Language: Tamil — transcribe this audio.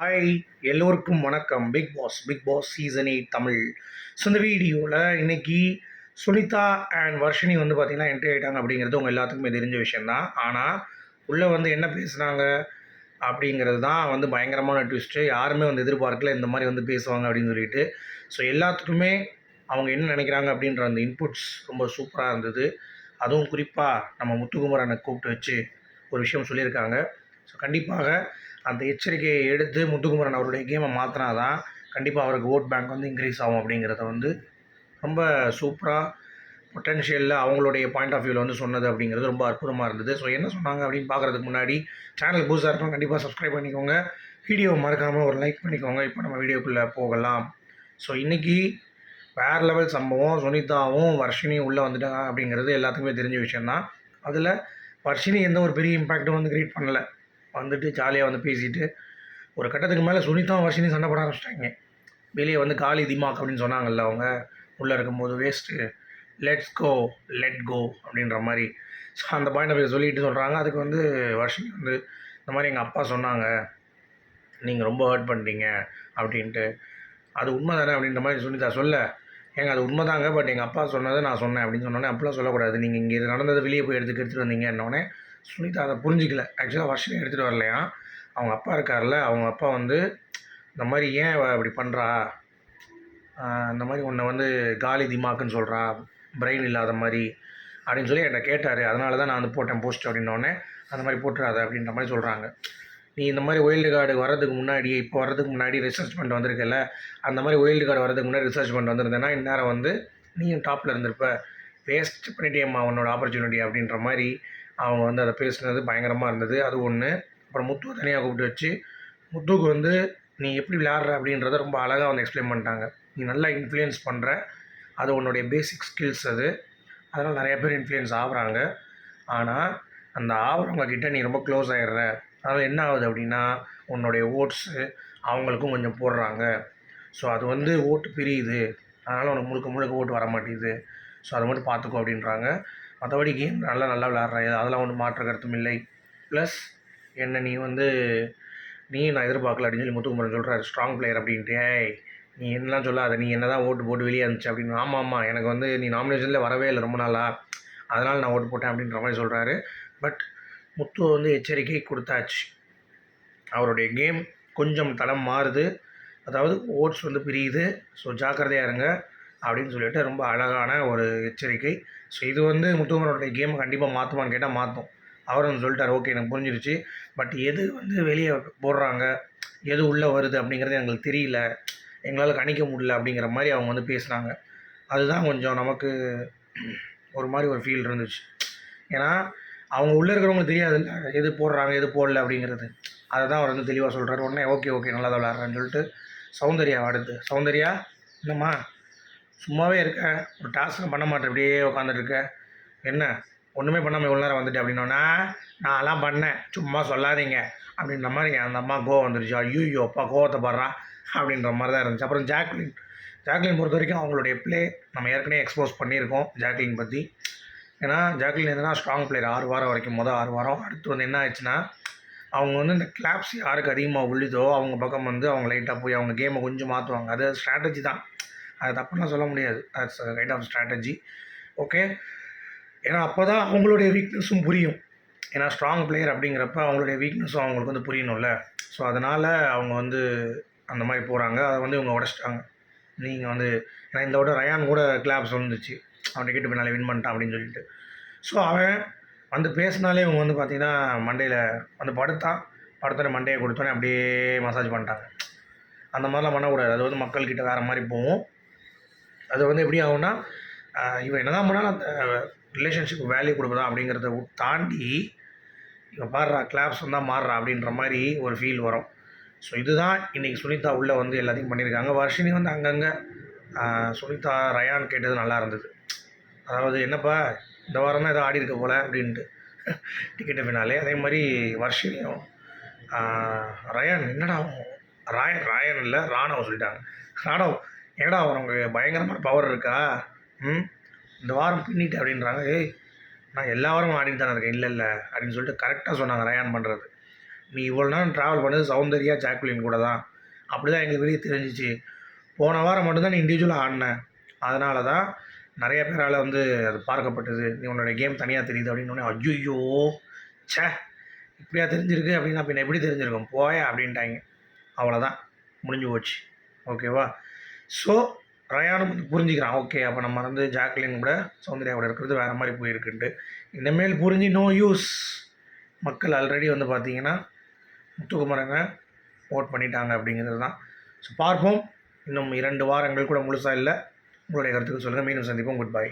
ஹாய் எல்லோருக்கும் வணக்கம். Bigg Boss Bigg Boss season eight Tamil. So இந்த வீடியோவில் இன்னைக்கு சுனிதா அண்ட் வர்ஷினி வந்து பார்த்திங்கன்னா என்ட்ரி ஆகிட்டாங்க அப்படிங்கிறது உங்கள் எல்லாத்துக்குமே தெரிஞ்ச விஷயந்தான் ஆனால் உள்ளே வந்து என்ன பேசுனாங்க அப்படிங்கிறது தான் வந்து பயங்கரமான ட்விஸ்ட்டு யாருமே வந்து எதிர்பார்க்கல இந்த மாதிரி வந்து பேசுவாங்க அப்படின்னு சொல்லிட்டு. ஸோ எல்லாத்துக்குமே அவங்க என்ன நினைக்கிறாங்க அப்படின்ற அந்த இன்புட்ஸ் ரொம்ப சூப்பராக இருந்தது. அதுவும் குறிப்பாக நம்ம முத்துக்குமரனை கூப்பிட்டு வச்சு ஒரு விஷயம் சொல்லியிருக்காங்க. ஸோ கண்டிப்பாக அந்த எச்சரிக்கையை எடுத்து முத்துக்குமரன் அவருடைய கேமை மாற்றினா தான் கண்டிப்பாக அவருக்கு ஓட் பேங்க் வந்து இன்க்ரீஸ் ஆகும் அப்படிங்கிறத வந்து ரொம்ப சூப்பராக பொட்டென்ஷியலில் அவங்களுடைய பாயிண்ட் ஆஃப் வியூவில் வந்து சொன்னது அப்படிங்கிறது ரொம்ப அற்புதமாக இருந்தது. ஸோ என்ன சொன்னாங்க அப்படின்னு பார்க்குறதுக்கு முன்னாடி சேனல் புதுசாக இருக்கும் கண்டிப்பாக சப்ஸ்கிரைப் பண்ணிக்கோங்க. வீடியோ மறக்காமல் ஒரு லைக் பண்ணிக்கோங்க. இப்போ நம்ம வீடியோக்குள்ளே போகலாம். ஸோ இன்றைக்கி வேறு லெவல் சம்பவம். சுனிதாவும் வர்ஷினியும் உள்ளே வந்துட்டாங்க அப்படிங்கிறது எல்லாத்துக்குமே தெரிஞ்ச விஷயந்தான் அதில் வர்ஷினி எந்த ஒரு பெரிய இம்பேக்ட்டும் வந்து க்ரியேட் பண்ணலை. வந்துட்டு ஜாலியாக வந்து பேசிட்டு ஒரு கட்டத்துக்கு மேலே சுனிதாவும் வர்ஷினி சண்டை போட ஆரம்பிச்சிட்டாங்க. வெளியே வந்து காலி திமாக் அப்படின்னு சொன்னாங்கல்ல அவங்க. உள்ளே இருக்கும்போது waste let's go let go அப்படின்ற மாதிரி. ஸோ அந்த பாயிண்ட் போய் சொல்லிட்டு சொல்கிறாங்க அதுக்கு வந்து வர்ஷினி வந்து இந்த மாதிரி எங்கள் அப்பா சொன்னாங்க. நீங்கள் ரொம்ப ஹர்ட் பண்ணுறீங்க அப்படின்ட்டு. அது உண்மை தானே அப்படின்ற மாதிரி சுனிதா சொல்ல. ஏங்க அது உண்மைதாங்க பட் எங்கள் அப்பா சொன்னதை நான் சொன்னேன் அப்படின்னு சொன்னோன்னே அப்படிலாம் சொல்லக்கூடாது. நீங்கள் இங்கே இது நடந்ததை வெளியே போய் எடுத்துக்க எடுத்துகிட்டு வந்தீங்கன்னொடனே சுனிதா அதை புரிஞ்சிக்கல. ஆக்சுவலாக வருஷம் எடுத்துகிட்டு வரலையா? அவங்க அப்பா இருக்கார்ல அவங்க அப்பா வந்து இந்த மாதிரி ஏன் அப்படி பண்ணுறா இந்த மாதிரி உன்னை வந்து காலி திமாக்குன்னு சொல்கிறா பிரெயின் இல்லாத மாதிரி அப்படின்னு சொல்லி என்கிட்ட கேட்டார். அதனால தான் நான் வந்து போட்டேன் போஸ்ட் அப்படின்னோடனே அந்த மாதிரி போட்டுறாத அப்படின்ற மாதிரி சொல்கிறாங்க நீ இந்த மாதிரி ஒயில்டு கார்டு வர்றதுக்கு முன்னாடி இப்போ வர்றதுக்கு முன்னாடி ரிசர்ச் பண்ணிட்டு வந்திருக்கல அந்த மாதிரி ஒயில்டு கார்டு வரதுக்கு முன்னாடி ரிசர்ச் பண்ணிட்டு வந்திருந்தேன்னா இந்நேரம் வந்து நீயும் டாப்பில் இருந்திருப்ப. வேஸ்ட் பண்ணிட்டேம்மா உன்னோட ஆப்பர்ச்சுனிட்டி அப்படின்ற மாதிரி அவங்க வந்து அதை பேசுனது பயங்கரமாக இருந்தது. அது ஒன்று அப்புறம் முத்துவை தனியாக கூப்பிட்டு வச்சு முத்துவுக்கு வந்து நீ எப்படி விளையாடுற? அப்படின்றத ரொம்ப அழகாக வந்து எக்ஸ்பிளைன் பண்ணிட்டாங்க. நீ நல்லா இன்ஃப்ளூயன்ஸ் பண்ணுற அது உன்னுடைய பேசிக் ஸ்கில்ஸ் அது. அதனால் நிறைய பேர் இன்ஃப்ளூயன்ஸ் ஆகுறாங்க. ஆனால் அந்த ஆகிறவங்க நீ ரொம்ப க்ளோஸ் ஆகிடுற அதனால் என்ன ஆகுது அப்படின்னா உன்னுடைய ஓட்ஸு அவங்களுக்கும் கொஞ்சம் போடுறாங்க. ஸோ அது வந்து ஓட்டு பிரியுது. அதனால் உனக்கு முழுக்க முழுக்க ஓட்டு வர மாட்டேங்குது ஸோ அதை மட்டும் பார்த்துக்கோ அப்படின்றாங்க. மற்றபடி கேம் நல்லா நல்லா விளாட்றேன் அதெல்லாம் ஒன்றும் மாற்ற கருத்தும் இல்லை. ப்ளஸ் என்ன நீ வந்து நீ நான் எதிர்பார்க்கல அப்படின்னு சொல்லி முத்துக்குமரன் சொல்கிறாரு ஸ்ட்ராங் பிளேயர் அப்படின்ட்டு. நீ என்னலாம் சொல்லாத. நீ என்ன தான் ஓட்டு போட்டு வெளியே இருந்துச்சு அப்படின்னு. ஆமாம் ஆமாம் எனக்கு வந்து நீ நாமினேஷனில் வரவே இல்லை ரொம்ப நாளாக அதனால் நான் ஓட்டு போட்டேன் அப்படின்ற மாதிரி சொல்கிறாரு பட் முத்து வந்து எச்சரிக்கை கொடுத்தாச்சு. அவருடைய கேம் கொஞ்சம் தடம் மாறுது. அதாவது ஓட்ஸ் வந்து பிரியுது. ஸோ ஜாக்கிரதையாக இருங்க. அப்படின்னு சொல்லிட்டு ரொம்ப அழகான ஒரு எச்சரிக்கை. ஸோ இது வந்து முத்துக்குமரனுடைய கேமை கண்டிப்பாக மாற்றுமான்னு கேட்டால் மாற்றும் அவர் வந்து சொல்லிட்டார் ஓகே எனக்கு புரிஞ்சிருச்சு. பட் எது வந்து வெளியே போடுறாங்க? எது உள்ளே வருது? அப்படிங்கிறது எங்களுக்கு தெரியல. எங்களால் கணிக்க முடியல அப்படிங்கிற மாதிரி அவங்க வந்து பேசுகிறாங்க அதுதான் கொஞ்சம் நமக்கு ஒரு மாதிரி ஒரு ஃபீல் இருந்துச்சு. ஏன்னா அவங்க உள்ளே இருக்கிறவங்களுக்கு தெரியாதுல்ல எது போடுறாங்க எது போடல அப்படிங்கிறது. அதை தான் அவர் வந்து தெளிவாக சொல்கிறார் உடனே ஓகே ஓகே நல்லா தான் விளாட்றேன்னு சொல்லிட்டு சௌந்தர்யா அடுத்து சௌந்தர்யா என்னம்மா? சும்மாவே இருக்க. ஒரு டாஸ்க்கு பண்ண மாட்டேன். இப்படியே உட்காந்துட்டு என்ன? ஒன்றுமே பண்ணாமல் இவ்வளோ நேரம் வந்துட்டு அப்படின்னோன்னா நான்லாம் பண்ணேன். சும்மா சொல்லாதீங்க. அப்படின்ற மாதிரி அந்த அம்மா கோவம் வந்துருச்சு. ஐயோ அப்பா கோவத்தை படுறான் அப்படின்ற மாதிரி தான் இருந்துச்சு. அப்புறம் ஜாக்லின். ஜாக்லின் பொறுத்த வரைக்கும் அவங்களுடைய ப்ளே நம்ம ஏற்கனவே எக்ஸ்போஸ் பண்ணியிருக்கோம் ஜாக்லின் பற்றி ஏன்னா ஜாக்லின் என்னன்னா ஸ்ட்ராங் பிளேயர் ஆறு வாரம் வரைக்கும் மொதல் ஆறு வாரம். அடுத்து வந்து என்ன ஆச்சுன்னா அவங்க வந்து இந்த கிளாப்ஸ் யாருக்கு அதிகமாக உள்ளுதோ அவங்க பக்கம் வந்து அவங்க லைட்டாக போய் அவங்க கேமை கொஞ்சம் மாற்றுவாங்க அது ஸ்ட்ராட்டஜி தான். அது தப்புலாம் சொல்ல முடியாது. That's kind of strategy okay ஏன்னா அப்போ தான் அவங்களுடைய வீக்னஸும் புரியும். ஏன்னா ஸ்ட்ராங் பிளேயர் அப்படிங்கிறப்ப அவங்களுடைய வீக்னஸும் அவங்களுக்கு வந்து புரியணும்ல. ஸோ அதனால் அவங்க வந்து அந்த மாதிரி போகிறாங்க அதை வந்து இவங்க உடச்சிட்டாங்க. நீங்கள் வந்து ஏன்னா இந்த விட ரயான் கூட கிளாப்ஸ் வந்துச்சு அவன் டிக்கெட் பின்னால் வின் பண்ணிட்டான் அப்படின்னு சொல்லிட்டு. ஸோ அவன் வந்து பேசினாலே இவங்க வந்து பார்த்திங்கன்னா மண்டையில் வந்து படுத்தான். படுத்தோடனே மண்டையை கொடுத்தோன்னே அப்படியே மசாஜ் பண்ணிட்டாங்க. அந்த மாதிரிலாம் பண்ணக்கூடாது. அது வந்து மக்கள்கிட்ட வேறு மாதிரி போகும். அது வந்து எப்படி ஆகும்னா இவன் என்ன தான் பண்ணாலும் அந்த ரிலேஷன்ஷிப் வேல்யூ கொடுக்குறா அப்படிங்கிறத தாண்டி இவன் பாடுறா கிளாப்ஸ் வந்தால் மாறுறா அப்படின்ற மாதிரி ஒரு ஃபீல் வரும். ஸோ இதுதான் இன்றைக்கி சுனிதா உள்ளே வந்து எல்லாத்தையும் பண்ணியிருக்காங்க. வர்ஷினி வந்து அங்கங்கே சுனிதா ரயான் கேட்டது நல்லா இருந்தது. அதாவது என்னப்பா இந்த வாரம் தான் ஏதோ ஆடி இருக்க போல அப்படின்ட்டு. டிக்கெட்டு பின்னாலே அதே மாதிரி வர்ஷினியும் ரயான் என்னடா ராயன் ராயன் இல்லை ராணவ் சொல்லிட்டாங்க. ராணவ் ஏடா உனக்கு பயங்கரமான பவர் இருக்கா? ம்? இந்த வாரம் பின்னிட்டு அப்படின்றாங்க. ஏய் நான் எல்லா வாரமும் ஆடிட்டு தானே இருக்கேன். இல்லை இல்லை அப்படின்னு சொல்லிட்டு கரெக்டாக சொன்னாங்க ரயான் பண்ணுறது நீ இவ்வளோ நேரம் ட்ராவல் பண்ணது சௌந்தர்யா ஜாக்குலின் கூட தான். அப்படி தான் எங்களுக்கு வெளியே தெரிஞ்சிச்சு. போன வாரம் மட்டும்தான் நீ இண்டிவிஜுவலாக ஆடின. அதனால தான் நிறைய பேரால் வந்து அது பார்க்கப்பட்டது. நீ உன்னோட கேம் தனியாக தெரியுது அப்படின்னு ஐயோ சே இப்படியா தெரிஞ்சிருக்கு அப்படின்னா பின்ன எப்படி தெரிஞ்சிருக்கும்? போய அப்படின்ட்டாங்க. அவ்வளோதான் முடிஞ்சு போச்சு. ஓகேவா? ஸோ ரயானும் வந்து புரிஞ்சுக்கிறான். ஓகே அப்போ நம்ம வந்து ஜாக்லின் கூட சௌந்தர்யாவோட இருக்கிறது வேறு மாதிரி போயிருக்குன்ட்டு. இனிமேல் புரிஞ்சு நோ யூஸ் மக்கள் ஆல்ரெடி வந்து பார்த்தீங்கன்னா முத்துக்குமரங்க ஓட் பண்ணிட்டாங்க அப்படிங்கிறது தான். ஸோ பார்ப்போம். இன்னும் இரண்டு வாரங்கள் கூட முழுசாக இல்லை. உங்களுடைய கருத்துக்கு சொல்லுங்கள் மீண்டும் சந்திப்போம். Good bye